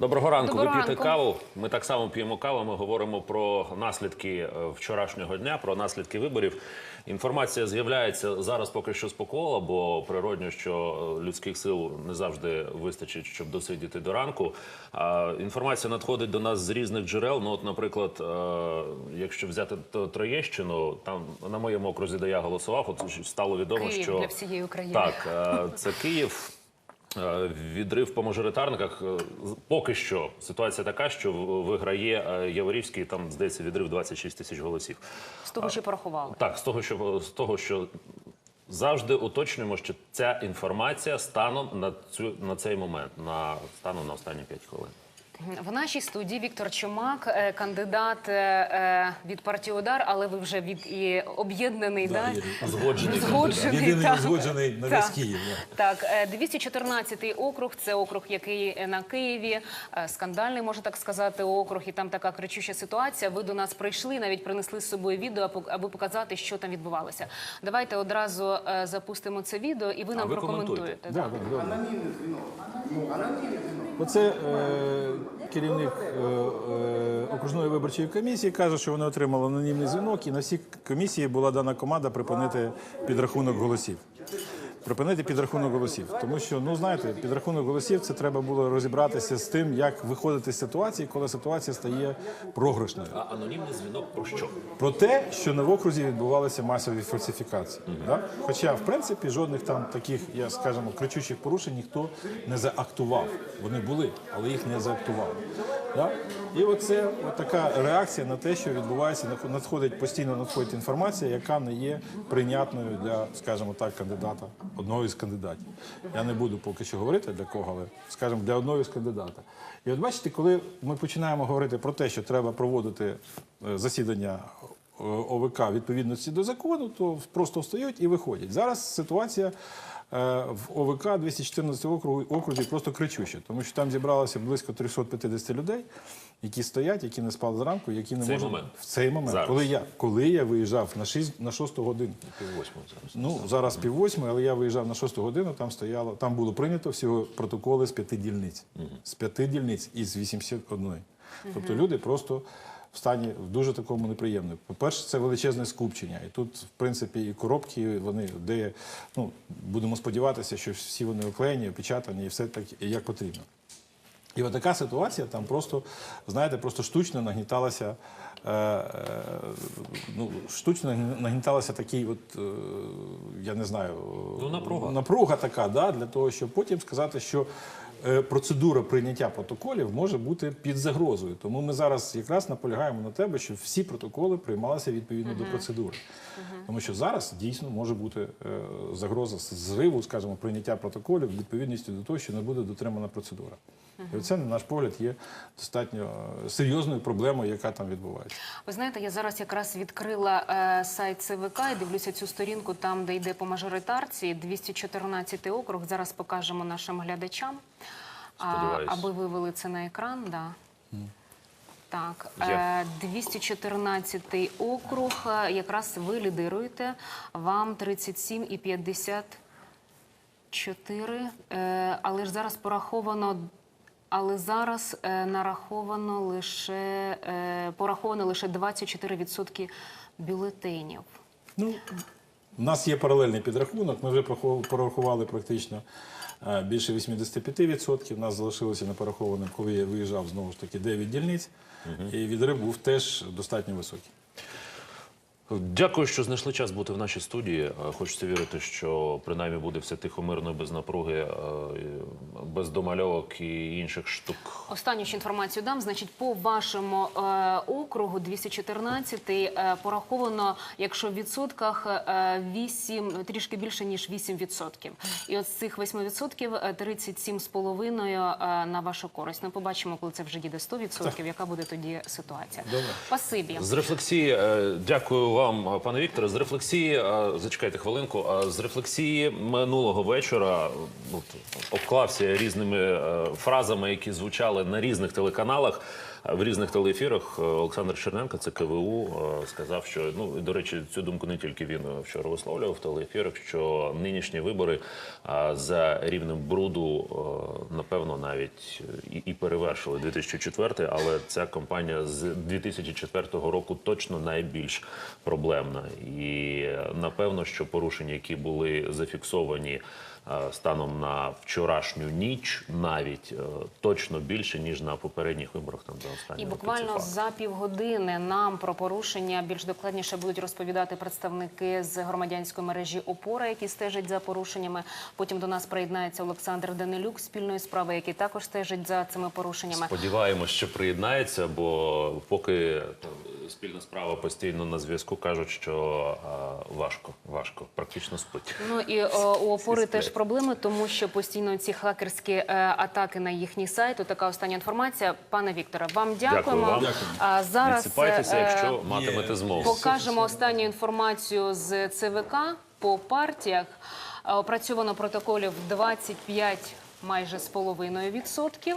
Доброго ранку. Доброго Ви п'єте ранку. каву. Ми так само п'ємо каву. Ми говоримо про наслідки е, вчорашнього дня, про наслідки виборів. Інформація з'являється зараз поки що спокола, бо природньо, що е, людських сил не завжди вистачить, щоб досидіти до ранку. А інформація надходить до нас з різних джерел. Ну, от, наприклад, е, якщо взяти Троєщину, там на моєму окрузі, де я голосував, от стало відомо, Київ що для всієї України. так, це Київ. Е, Відрив по мажоритарниках. Е, Поки що ситуація така, що виграє е, Яворівський, там здається відрив 26 тисяч голосів. З того, що порахували. Так, з того, що з того, що завжди уточнюємо, що ця інформація станом на цю на цей момент, на станом на останні 5 хвилин. В нашій студії Віктор Чумак, е, кандидат е, е, від партії Удар, але ви вже від і об'єднаний, да? Згоджений Згоджений, Єдиний так. узгоджений на Так. весь Київ. да. Так, е, 214-й округ це округ, який на Києві, скандальний, можна так сказати, округ, і там така кричуща ситуація. Ви до нас прийшли, навіть принесли з собою відео, аби- аби показати, що там відбувалося. Давайте одразу запустимо це відео, і ви нам ви прокоментуєте. Да, да, добре. Оце е, керівник е, е, окружної виборчої комісії каже, що вони отримали анонімний дзвінок, і на всій комісії була дана команда припинити підрахунок голосів. Припинити підрахунок голосів, тому що ну знаєте, підрахунок голосів це треба було розібратися з тим, як виходити з ситуації, коли ситуація стає програшною. А анонімний дзвінок про що? про те, що на окрузі відбувалися масові фальсифікації. Да? Хоча, в принципі, жодних там таких, я скажімо, кричучих порушень ніхто не заактував. Вони були, але їх не заактували. Да? І оце от така реакція на те, що відбувається, надходить постійно надходить інформація, яка не є прийнятною для, скажімо так, кандидата, одного із кандидатів. Я не буду поки що говорити для кого, але скажімо, для одного із кандидата. І от бачите, коли ми починаємо говорити про те, що треба проводити е, засідання е, ОВК відповідності до закону, то просто встають і виходять. Зараз ситуація в ОВК 214 округу окрузі просто кричуща, тому що там зібралося близько 350 людей, які стоять, які не спали зранку, які не Цей можуть момент. в цей момент, Зараз. коли я коли я виїжджав на 6, на 6 годину. Піввосьмого зараз. Ну зараз пів восьми, але я виїжджав на шосту годину. Там стояло, там було прийнято всього протоколи з п'яти дільниць. З п'яти дільниць із 81. Тобто люди просто в стані в дуже такому неприємному. По-перше, це величезне скупчення. І тут, в принципі, і коробки, вони де ну будемо сподіватися, що всі вони оклеєні, опечатані і все так як потрібно. І от така ситуація там просто, знаєте, просто штучно нагніталася. Е, е, ну, штучно нагніталася такий, от, е, я не знаю, Ну, напруга. напруга така, да, для того, щоб потім сказати, що процедура прийняття протоколів може бути під загрозою. Тому ми зараз якраз наполягаємо на тебе, щоб всі протоколи приймалися відповідно до процедури. Тому що зараз дійсно може бути е, загроза зриву, скажімо, прийняття протоколів відповідністю до того, що не буде дотримана процедура. І це, на наш погляд, є достатньо е, серйозною проблемою, яка там відбувається. Ви знаєте, я зараз якраз відкрила е, сайт ЦВК і дивлюся цю сторінку, там, де йде по мажоритарці, 214 округ. Зараз покажемо нашим глядачам, а, аби вивели це на екран. Да. Так, Є. е, 214 округ. е, Якраз ви лідируєте. Вам 37 і 54. Е, але ж зараз пораховано. Але зараз е, нараховано лише е, пораховано лише 24% бюлетенів. Ну, у нас є паралельний підрахунок. Ми вже порахували практично е, більше 85%. У нас залишилося непорахованим, коли я виїжджав знову ж таки 9 дільниць. І відрив був теж достатньо високий. Дякую, що знайшли час бути в нашій студії. Е, Хочеться вірити, що принаймні буде все тихо, мирно, без напруги, е, без домальовок і інших штук. Останню ще інформацію дам. Значить, по вашому е, округу 214 е, пораховано, якщо в відсотках е, 8, трішки більше ніж 8%. І от з цих 8% е, 37,5% е, на вашу користь. Ми побачимо, коли це вже дійде 100%, яка буде тоді ситуація. Добре. Спасибі. З рефлексії, е, дякую вам, пане Вікторе. З рефлексії, зачекайте хвилинку. З рефлексії минулого вечора ну, обклався різними е, фразами, які звучали на різних телеканалах. В різних телеефірах е, Олександр Черненко, це КВУ, е, сказав, що ну до речі, цю думку не тільки він е, вчора висловлював в телеефірах, що нинішні вибори за рівнем бруду напевно навіть і, перевершили 2004, але ця кампанія з 2004 року точно найбільш проблемна. І напевно, що порушення, які були зафіксовані станом на вчорашню ніч, навіть е, точно більше ніж на попередніх виборах там за останні І буквально за півгодини нам про порушення більш докладніше будуть розповідати представники з громадянської мережі ОПОРА, які стежать за порушеннями. Потім до нас приєднається Олександр Данилюк спільної справи, який також стежить за цими порушеннями. Сподіваємось, що приєднається, бо поки там, спільна справа постійно на зв'язку кажуть, що е, важко, важко, практично спить. Ну і о, у опори теж. Проблеми, тому що постійно ці хакерські е, атаки на їхній сайт. Така остання інформація. Пане Вікторе, вам дякуємо. вам. А зараз Відсипайтеся, е, якщо матимете змогу. Покажемо останню інформацію з ЦВК по партіях. Е, Опрацьовано протоколів 25 майже з половиною відсотків.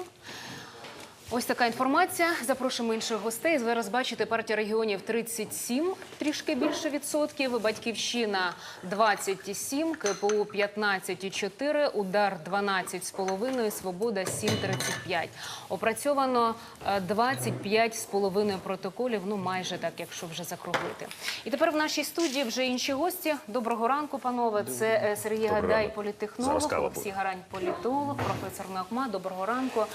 Ось така інформація. Запрошуємо інших гостей. Зараз бачите, партія регіонів 37, трішки більше відсотків. Батьківщина 27, КПУ 15,4, Удар 12,5, Свобода 7,35. Опрацьовано е, 25,5 протоколів, ну майже так, якщо вже закруглити. І тепер в нашій студії вже інші гості. Доброго ранку, панове. Це е, Сергій Доброго Гадай, політехнолог, Олексій. Гарань, політолог, професор Нахма. Доброго ранку.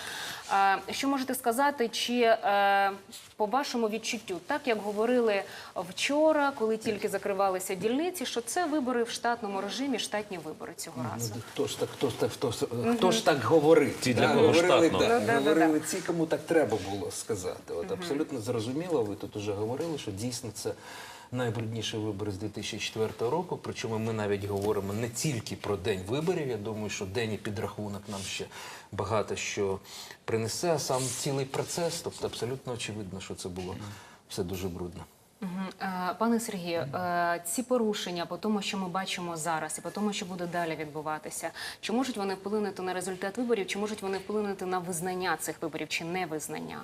Що можете сказати, чи е, по вашому відчуттю, так як говорили вчора, коли тільки закривалися дільниці, що це вибори в штатному режимі, штатні вибори цього разу? Ну, Хто ж так, хто ж так, хто, ж- хто ж так говорив? Ті, для кого говорили, штатно. да, Ну, да, да, говорили ті, кому так треба було сказати. От абсолютно зрозуміло. Ви тут уже говорили, що дійсно це найбрудніші вибори з 2004 року. Причому ми навіть говоримо не тільки про день виборів. Я думаю, що день і підрахунок нам ще багато що принесе, а сам цілий процес. Тобто абсолютно очевидно, що це було все дуже брудно. Е, Пане Сергію, е, ці порушення по тому, що ми бачимо зараз, і по тому, що буде далі відбуватися, чи можуть вони вплинути на результат виборів, чи можуть вони вплинути на визнання цих виборів, чи невизнання?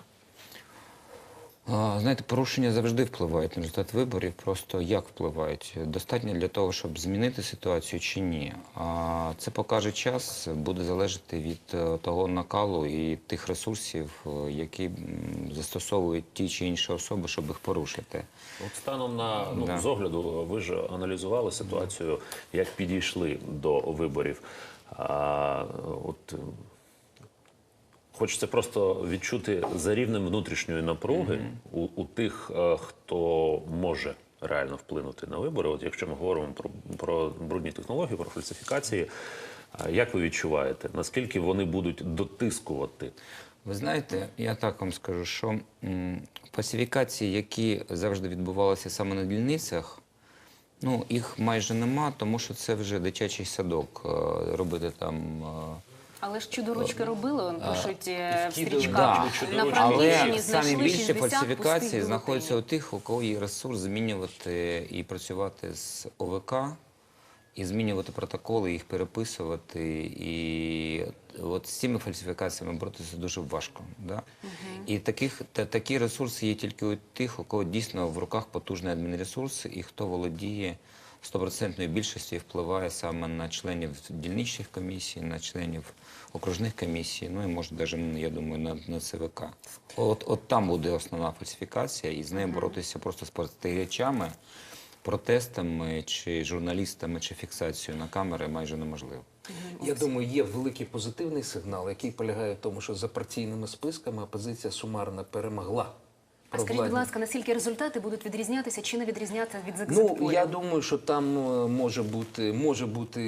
Знаєте, порушення завжди впливають на результат виборів. Просто як впливають? Достатньо для того, щоб змінити ситуацію чи ні. А це покаже час, буде залежати від е, того накалу і тих ресурсів, е, які застосовують ті чи інші особи, щоб їх порушити. От станом на ну, Да. з огляду, ви ж аналізували ситуацію, як підійшли до виборів. А, от хочеться просто відчути за рівнем внутрішньої напруги у, у тих, е, хто може реально вплинути на вибори. От якщо ми говоримо про, про брудні технології, про фальсифікації, як ви відчуваєте, наскільки вони будуть дотискувати? Ви знаєте, я так вам скажу, що фальсифікації, які завжди відбувалися саме на дільницях, ну їх майже нема, тому що це вже дитячий садок е, робити там. Е, Але ж чудо-ручки робили, он пишуть е, в стрічках. Да. На Але самі більші 60 фальсифікації знаходяться у тих, у кого є ресурс змінювати і працювати з ОВК, і змінювати протоколи, їх переписувати. І от з цими фальсифікаціями боротися дуже важко. Да? І таких, та, такі ресурси є тільки у тих, у кого дійсно в руках потужний адмінресурс, і хто володіє стопроцентною більшістю і впливає саме на членів дільничних комісій, на членів окружних комісій, ну і може навіть, я думаю, на, на ЦВК. От, от там буде основна фальсифікація, і з нею боротися просто з спостерігачами, протестами, чи журналістами, чи фіксацією на камери майже неможливо. Я думаю, є великий позитивний сигнал, який полягає в тому, що за партійними списками опозиція сумарно перемогла. А скажіть, будь ласка, наскільки результати будуть відрізнятися чи не відрізнятися від Ну, я думаю, що там е, може бути, може бути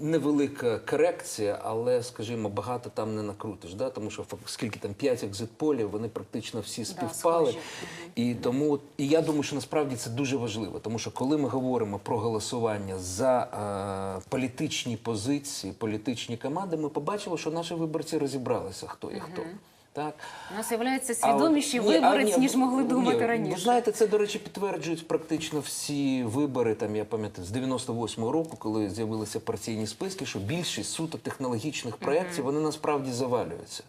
невелика корекція, але, скажімо, багато там не накрутиш. Да? Тому що скільки там 5 екзит-полів, вони практично всі співпали. схожі. і тому і я думаю, що насправді це дуже важливо, тому що коли ми говоримо про голосування за е, політичні позиції, політичні команди, ми побачили, що наші виборці розібралися, хто є хто. Так? У нас з'являється А вибори, ні, а, ні, ніж могли ні, думати Ви раніше. знаєте, це, до речі, підтверджують практично всі вибори, там, я пам'ятаю, з 98-го року, коли з'явилися партійні списки, що більшість суто технологічних проєктів, вони насправді завалюються.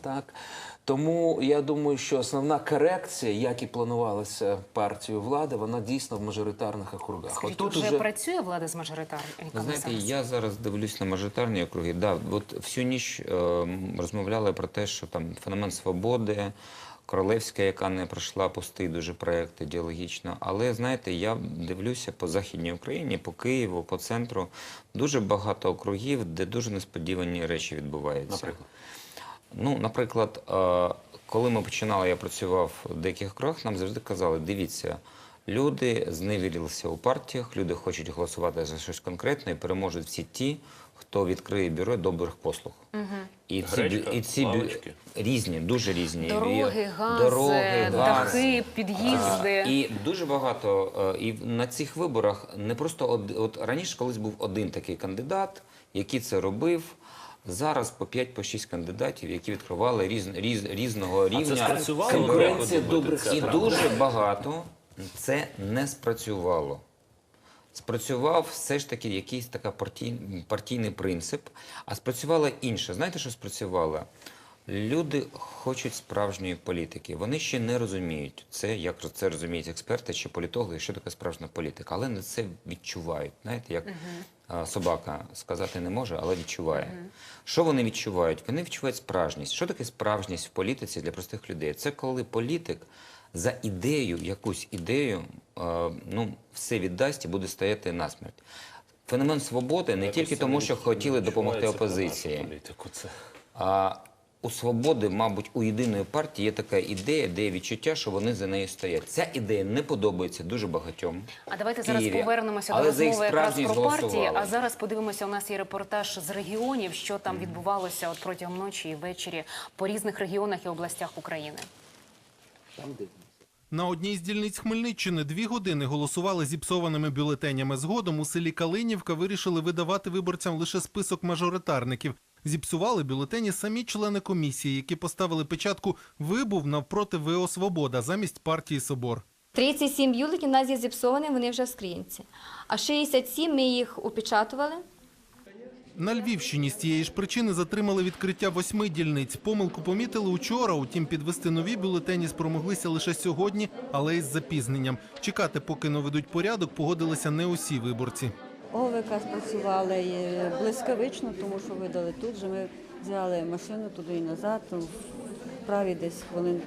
Так. Тому я думаю, що основна корекція, як і планувалася партією влади, вона дійсно в мажоритарних округах. Скажіть, Отут вже уже працює влада з мажоритарниками? Знаєте, я зараз дивлюсь на мажоритарні округи. Да, от всю ніч е, розмовляли про те, що там феномен свободи, Королевська, яка не пройшла пустий дуже проєкт ідеологічно. Але знаєте, я дивлюся по Західній Україні, по Києву, по центру. Дуже багато округів, де дуже несподівані речі відбуваються. Наприклад? Ну, наприклад, е, коли ми починали, я працював в деяких округах, нам завжди казали: дивіться, люди зневірилися у партіях, люди хочуть голосувати за щось конкретне і переможуть всі ті, хто відкриє бюро добрих послуг. І ці, Гречка, і ці бю- лавочки. різні, дуже різні. Дороги, гази, дороги, газ. дахи, під'їзди. І дуже багато. е, І на цих виборах не просто од, от раніше колись був один такий кандидат, який це робив. Зараз по 5 по 6 кандидатів, які відкривали різ, різ, різного це рівня. спрацювало? Конкуренція добрих І це дуже багато це не спрацювало. Спрацював все ж таки якийсь така партій, партійний принцип, а спрацювало інше. Знаєте, що спрацювало? Люди хочуть справжньої політики. Вони ще не розуміють це, як це розуміють експерти чи політологи, що таке справжня політика, але не це відчувають. Знаєте, як собака сказати не може, але відчуває. Що вони відчувають? Вони відчувають справжність. Що таке справжність в політиці для простих людей? Це коли політик за ідею, якусь ідею, ну, все віддасть і буде стояти насмерть. Феномен свободи не тільки тому, що хотіли допомогти опозиції. Політику, це. А у свободи, мабуть, у єдиної партії є така ідея, де є відчуття, що вони за нею стоять. Ця ідея не подобається дуже багатьом. А давайте зараз Києві. повернемося Але до розмови якраз про партії. А зараз подивимося. У нас є репортаж з регіонів, що там відбувалося от протягом ночі і ввечері по різних регіонах і областях України. Там На одній з дільниць Хмельниччини дві години голосували зіпсованими бюлетенями. Згодом у селі Калинівка вирішили видавати виборцям лише список мажоритарників. Зіпсували бюлетені самі члени комісії, які поставили печатку «Вибув навпроти ВО Свобода замість партії Собор. 37 бюлетень у нас є зіпсовані, вони вже в скринці. А 67 ми їх упечатували. На Львівщині з цієї ж причини затримали відкриття восьми дільниць. Помилку помітили учора, утім підвести нові бюлетені спромоглися лише сьогодні, але із запізненням. Чекати, поки наведуть порядок, погодилися не усі виборці. ОВК спрацювали блискавично, тому що видали тут же. Ми взяли машину туди і назад. Вправі десь хвилин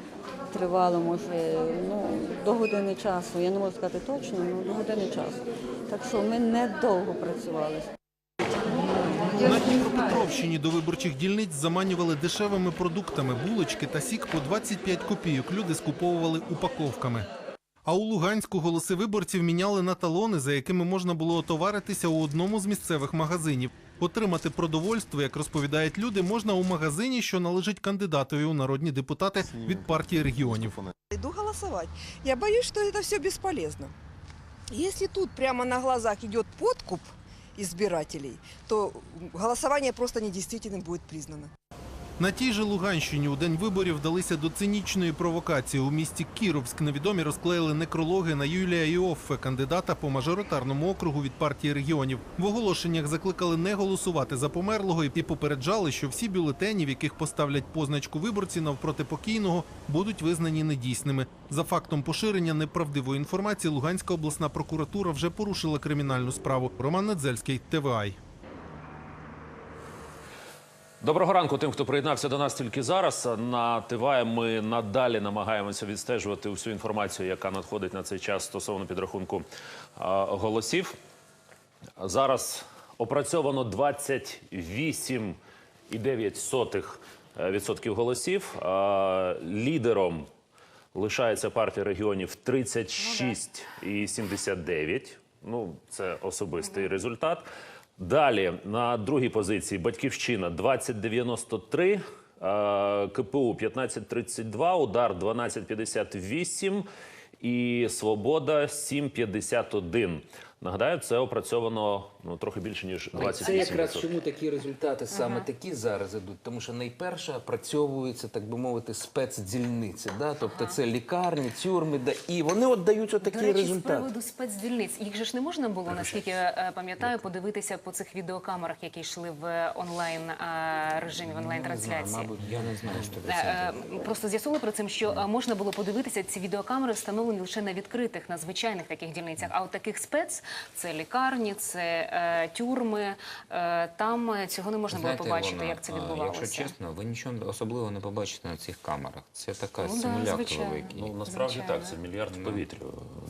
тривало, може, ну, до години часу. Я не можу сказати точно, але до години часу. Так що ми недовго працювали. На Дніпропетровщині до виборчих дільниць заманювали дешевими продуктами булочки та сік по 25 копійок. Люди скуповували упаковками. А у Луганську голоси виборців міняли на талони, за якими можна було отоваритися у одному з місцевих магазинів. Отримати продовольство, як розповідають люди, можна у магазині, що належить кандидатові у народні депутати від партії регіонів. Иду голосовать. Я боюсь, что это все бесполезно. Если тут прямо на глазах идет подкуп избирателей, то голосование просто недействительным будет признано. На тій же Луганщині у день виборів вдалися до цинічної провокації. У місті Кіровськ невідомі розклеїли некрологи на Юлія Іоффе, кандидата по мажоритарному округу від партії регіонів. В оголошеннях закликали не голосувати за померлого і попереджали, що всі бюлетені, в яких поставлять позначку виборці навпроти покійного, будуть визнані недійсними. За фактом поширення неправдивої інформації Луганська обласна прокуратура вже порушила кримінальну справу. Роман Недзельський, ТВАЙ. Доброго ранку тим, хто приєднався до нас тільки зараз. На ТВА ми надалі намагаємося відстежувати усю інформацію, яка надходить на цей час стосовно підрахунку голосів. Зараз опрацьовано 28,9% відсотків голосів. Лідером лишається партія регіонів 36,79. Ну, це особистий результат. Далі на другій позиції Батьківщина 2093, е, КПУ 1532, Удар 1258 і Свобода 751. Нагадаю, це опрацьовано ну, трохи більше, ніж 28%. Це якраз чому такі результати саме такі зараз ідуть, тому що найперше опрацьовуються, так би мовити, спецдільниці. Да? Тобто це лікарні, тюрми, да, і вони от дають отакі До речі, з результати. приводу спецдільниць. Їх же ж не можна було, наскільки я е, пам'ятаю, подивитися по цих відеокамерах, які йшли в онлайн е, режимі, в онлайн трансляції. Мабуть, Я не знаю, що Е, е, Просто з'ясували про цим, що е, можна було подивитися ці відеокамери, встановлені лише на відкритих, на звичайних таких дільницях. А от таких спец це лікарні, це е, тюрми. е, там е, цього не можна було побачити, Ілона, як це відбувалося. Якщо чесно, ви нічого особливого не побачите на цих камерах. Це така Ну да, симулятор великий. Ну, насправді Звичайно. так, це мільярд в повітрі.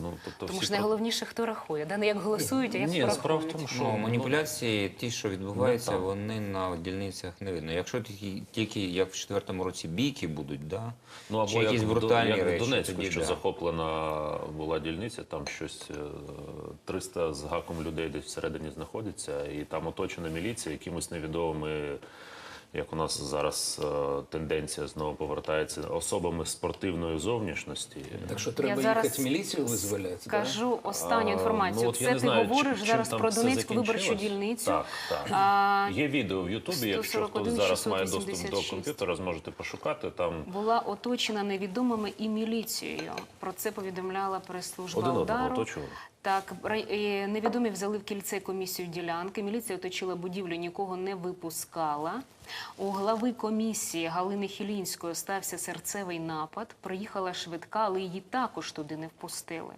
Ну, тобто Тому всі ж найголовніше, хто рахує, да? не як голосують, а як Ні, справа в тому, що Ну, маніпуляції, ті, що відбуваються, там. вони на дільницях не видно. Якщо тільки, тільки як в четвертому році бійки будуть, да? Ну або чи якісь як, в брутальні як в речі, Донецьку, тоді що да. захоплена була дільниця, там щось е, 300 з гаком людей десь всередині знаходиться, і там оточена міліція якимось невідомими, як у нас зараз е, тенденція знову повертається, особами спортивної зовнішності. Так що треба їхати міліцію визволяти. да? Скажу останню А, інформацію. ну, от Це ти знаю, говориш чим- зараз чим про Донецьку виборчу дільницю. Так, так. А, Є відео в Ютубі, якщо хтось зараз має доступ до комп'ютера, зможете пошукати там. була оточена невідомими і міліцією. Про це повідомляла прес-служба удару. оточували? Так, е, невідомі взяли в кільце комісію ділянки. Міліція оточила будівлю, нікого не випускала. У глави комісії Галини Хілінської стався серцевий напад. Приїхала швидка, але її також туди не впустили.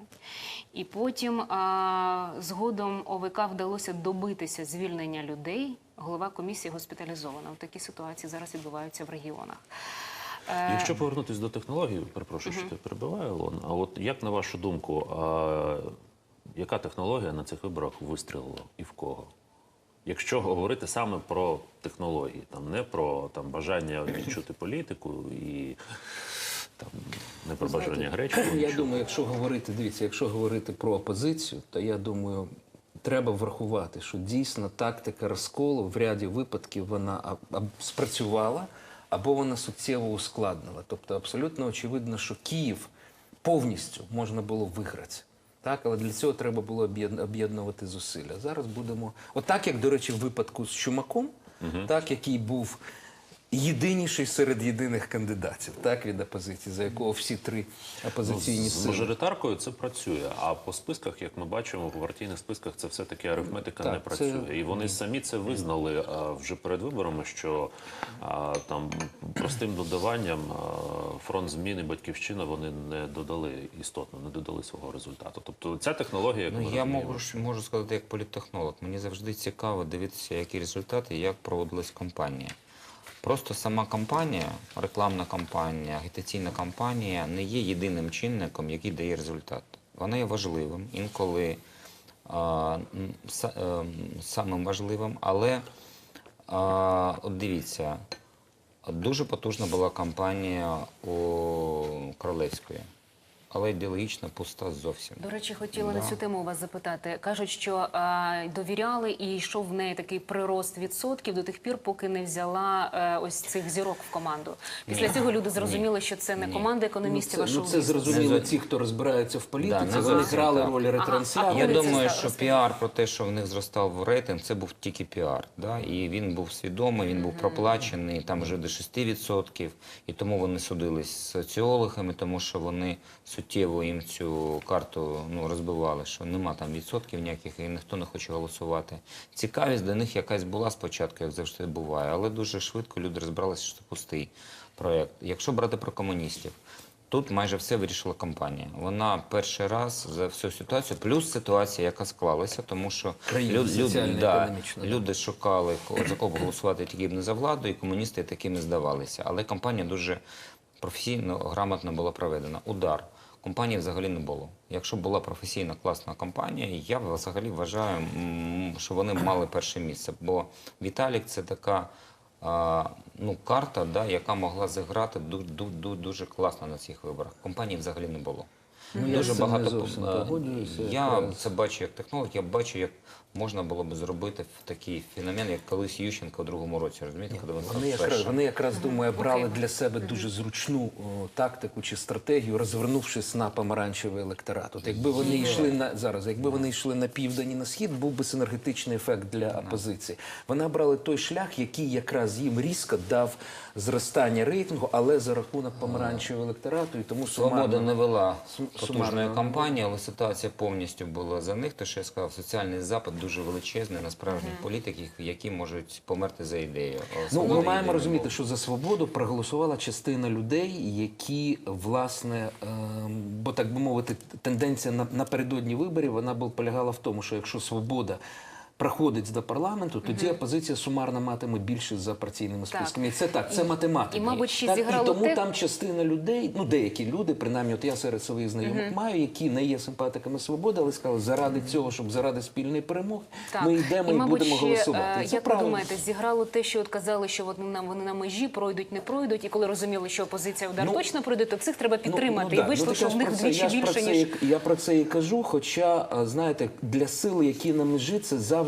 І потім а, згодом ОВК вдалося добитися звільнення людей. Голова комісії госпіталізована. От такі ситуації зараз відбуваються в регіонах. Е, Якщо повернутися до технологій, перепрошую, що ти перебиваю, Олен, а от як на вашу думку, а, яка технологія на цих виборах вистрілила і в кого? Якщо говорити саме про технології, там не про там бажання відчути політику і там не про бажання гречки. Я нічого. думаю, якщо говорити, дивіться, якщо говорити про опозицію, то я думаю, треба врахувати, що дійсно тактика розколу в ряді випадків вона спрацювала або вона суттєво ускладнила. Тобто абсолютно очевидно, що Київ повністю можна було виграти. Так, але для цього треба було об'єд- об'єднувати зусилля. Зараз будемо, отак, як до речі, в випадку з Чумаком, так який був єдиніший серед єдиних кандидатів, так від опозиції, за якого всі три опозиційні Ну, з сили. мажоритаркою це працює, а по списках, як ми бачимо, в партійних списках це все-таки арифметика Так, не це- працює. І вони самі це визнали а, вже перед виборами, що а, там простим додаванням а, фронт зміни батьківщина вони не додали істотно, не додали свого результату. Тобто ця технологія, як Ну, я можу, можу сказати як політтехнолог. Мені завжди цікаво дивитися, які результати як проводилась кампанія. Просто сама кампанія, рекламна кампанія, агітаційна кампанія не є єдиним чинником, який дає результат. Вона є важливим, інколи а, са- ем, самим важливим, але а, от дивіться, дуже потужна була кампанія у Королевської, але ідеологічно пуста зовсім. До речі, хотіла на цю тему вас запитати. Кажуть, що е, довіряли і йшов в неї такий прирост відсотків до тих пір, поки не взяла е, ось цих зірок в команду. Після цього люди зрозуміли, що це не команда економістів, Ну, а це, ну, шоу це зрозуміло, ті, хто розбирається в політиці, Да, вони грали так. роль а ретранслятора. Я думаю, що піар про те, що в них зростав рейтинг, це був тільки піар. Да? І він був свідомий, він був проплачений, там вже до 6%. І тому вони судились з соціологами, тому що вони суттєво їм цю карту ну, розбивали, що нема там відсотків ніяких і ніхто не хоче голосувати. Цікавість до них якась була спочатку, як завжди буває, але дуже швидко люди розбиралися, що це пустий проєкт. Якщо брати про комуністів, Тут майже все вирішила компанія. Вона перший раз за всю ситуацію, плюс ситуація, яка склалася, тому що люд- люди, да. люди шукали за кого голосувати тільки б не за владу, і комуністи такими здавалися. Але кампанія дуже професійно, грамотно була проведена. Удар. Компанії взагалі не було. Якщо була професійна класна компанія, я взагалі вважаю, що вони мали перше місце. Бо Віталік це така ну, карта, да, яка могла зіграти ду- ду- ду- дуже класно на цих виборах. Компанії взагалі не було. Ну, я не зовсім е, Я це бачу як технолог, я бачу як можна було б зробити в такий феномен, як колись Ющенко у другому році. Розумієте, коли став Вони якраз, вони якраз думаю, брали для себе дуже зручну о, тактику чи стратегію, розвернувшись на помаранчевий електорат. От якби вони йшли на зараз, якби вони йшли на південь і на схід, був би синергетичний ефект для опозиції. Вони брали той шлях, який якраз їм різко дав зростання рейтингу, але за рахунок помаранчевого електорату, і тому Свобода не вела потужної кампанії, але ситуація повністю була за них. Те, що я сказав, соціальний запит дуже величезний на справжніх політиків, які можуть померти за ідею. Ну, ми маємо розуміти, що за свободу проголосувала частина людей, які власне, ем, бо так би мовити, тенденція на, напередодні виборів вона полягала в тому, що якщо свобода. Проходить до парламенту, тоді опозиція сумарно матиме більше за партійними списками. І це так, це математика. і, мабуть, ще так, зіграло і тому те- там частина людей, ну деякі люди, принаймні, от я серед своїх знайомих маю, які не є симпатиками свободи, але сказали, заради цього, щоб заради спільної перемоги, ми йдемо і, мабуть, будемо ще, голосувати. е, І це як ви правильно. думаєте, зіграло те, що от казали, що от нам вони на межі пройдуть, не пройдуть, і коли розуміли, що опозиція удар Ну, точно пройде, то цих треба підтримати. Ну, ну, і вийшло, так що я в ж них про це- вдвічі я ж про більше це ніж. і- я про це і кажу. Хоча, а, знаєте, для сил, які на межі, це завжди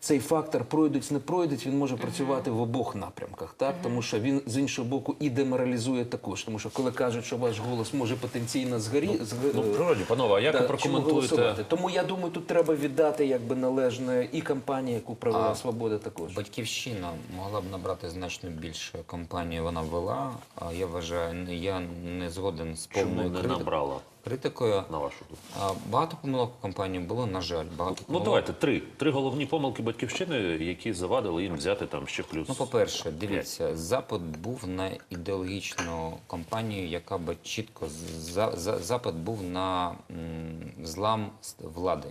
цей фактор пройдуть, не пройдуть. Він може працювати в обох напрямках, так тому що він з іншого боку і деморалізує також. Тому що коли кажуть, що ваш голос може потенційно згорі зг- Ну, природні, панове, а як Да, ви прокоментуєте? Тому я думаю, тут треба віддати якби належне і кампанії, яку провела А свобода також. Батьківщина могла б набрати значно більше компанії. Вона вела. А я вважаю, я не згоден з Чому повною не набрала, критикою. на вашу думку? Багато помилок у компанії було, на жаль, багато Ну давайте три. Три головні помилки батьківщини, які завадили їм взяти там ще плюс. Ну, по-перше, дивіться, запит був на ідеологічну кампанію, яка би чітко за, за, запит був на м, злам влади.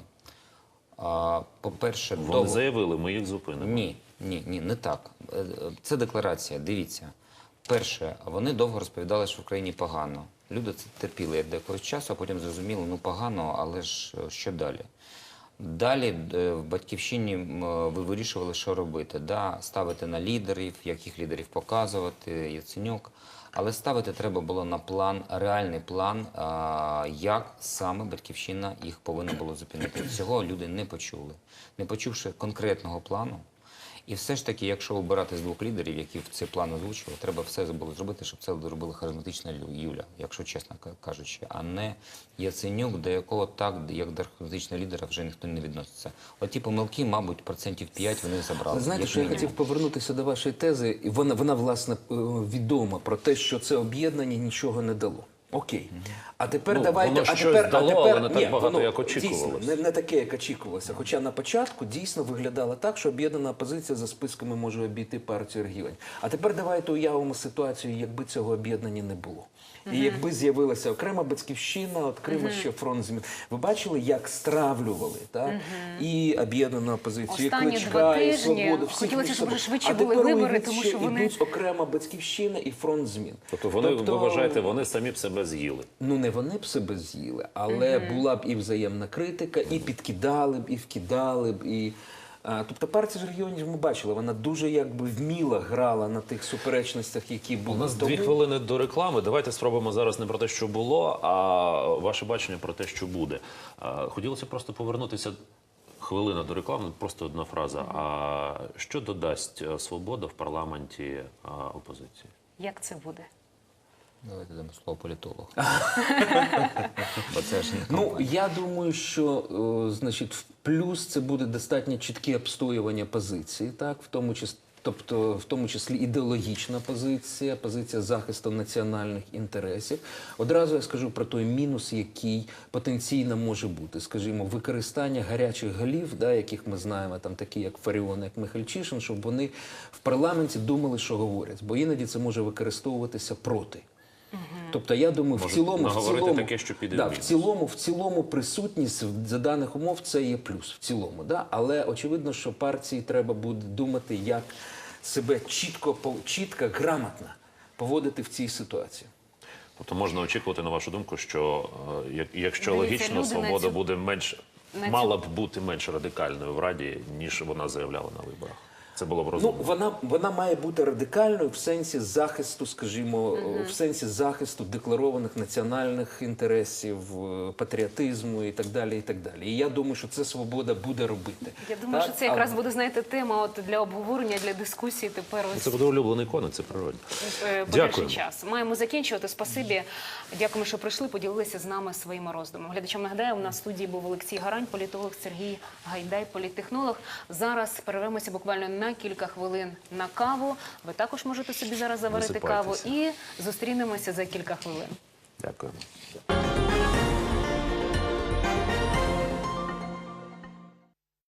А, по-перше, Вони довго- заявили, ми їх зупинимо. ні, ні, ні, не так. Е, е, Це декларація. Дивіться. Перше, вони довго розповідали, що в країні погано. Люди це терпіли як до часу, а потім зрозуміли, ну погано, але ж е, що далі? Далі е, в батьківщині е, ви вирішували, що робити. Да, ставити на лідерів, яких лідерів показувати, Яценюк. Але ставити треба було на план, реальний план, як саме батьківщина їх повинна було зупинити. Цього люди не почули. Не почувши конкретного плану. І все ж таки, якщо обирати з двох лідерів, які в цей план озвучували, треба все було зробити, щоб це зробила харизматична Юля, якщо чесно кажучи, а не Яценюк, до якого так, як до харизматичного лідера вже ніхто не відноситься. От ті помилки, мабуть, процентів 5 вони забрали. Знаєте, що я хотів повернутися до вашої тези, і вона, вона власне е, відома про те, що це об'єднання нічого не дало. Окей. А тепер Ну, давайте. воно а щось тепер, дало, а тепер, але не так ні, багато, воно як очікувалося. Дійсно, не, не таке, як очікувалося. Хоча на початку дійсно виглядало так, що об'єднана опозиція за списками може обійти партію регіонів. А тепер давайте уявимо ситуацію, якби цього об'єднання не було. І якби з'явилася окрема батьківщина, окремо ще фронт змін. Ви бачили, як стравлювали так? і об'єднану опозицію, Останні і два Кличка, і свободу. всіх хотілося, щоб вже швидше а були вибори, тому що що вони- йдуть окрема батьківщина і фронт змін. Тобто вони, ви вважаєте, вони самі б себе з'їли. Ну не вони б себе з'їли, але була б і взаємна критика, і підкидали б, і вкидали б. І... Тобто партія ж регіонів ми бачили, вона дуже якби вміло грала на тих суперечностях, які У були. нас Тому- дві хвилини до реклами. Давайте спробуємо зараз не про те, що було, а ваше бачення про те, що буде. Хотілося просто повернутися. Хвилина до реклами, просто одна фраза. А що додасть е, свобода в парламенті опозиції? Як це буде? Давайте дамо слово ж не Ну компанія. я думаю, що о, значить, в плюс це буде достатньо чітке обстоювання позиції, так в тому числі. Тобто, в тому числі ідеологічна позиція, позиція захисту національних інтересів. Одразу я скажу про той мінус, який потенційно може бути. Скажімо, використання гарячих голів, да, яких ми знаємо, там такі як Фаріон, як Михальчишин, щоб вони в парламенті думали, що говорять, бо іноді це може використовуватися проти. Тобто, я думаю, в цілому, в цілому, таке, що піде да, в цілому, в цілому присутність за даних умов це є плюс в цілому. Да? Але очевидно, що партії треба буде думати, як себе чітко, чітко, грамотно поводити в цій ситуації. Тобто можна очікувати, на вашу думку, що е, якщо Дивіться, логічно, свобода цю- буде менш на мала б бути менш радикальною в раді, ніж вона заявляла на виборах. Це було б Ну, вона, вона має бути радикальною в сенсі захисту, скажімо, в сенсі захисту декларованих національних інтересів, е, патріотизму і так далі. І так далі. І я думаю, що це свобода буде робити. Я думаю, Так? що це якраз А- буде знаєте тема от для обговорення, для дискусії. Тепер ось Це буде улюблений коник, це природно. е, Дякуємо. час. Маємо закінчувати. Спасибі. Дякуємо, що прийшли, поділилися з нами своїми роздумами. Глядачам нагадаю, у нас в студії був Олексій Гарань, політолог Сергій Гайдай, політтехнолог. Зараз перервемося буквально на кілька хвилин на каву. Ви також можете собі зараз заварити каву і зустрінемося за кілька хвилин. Дякуємо.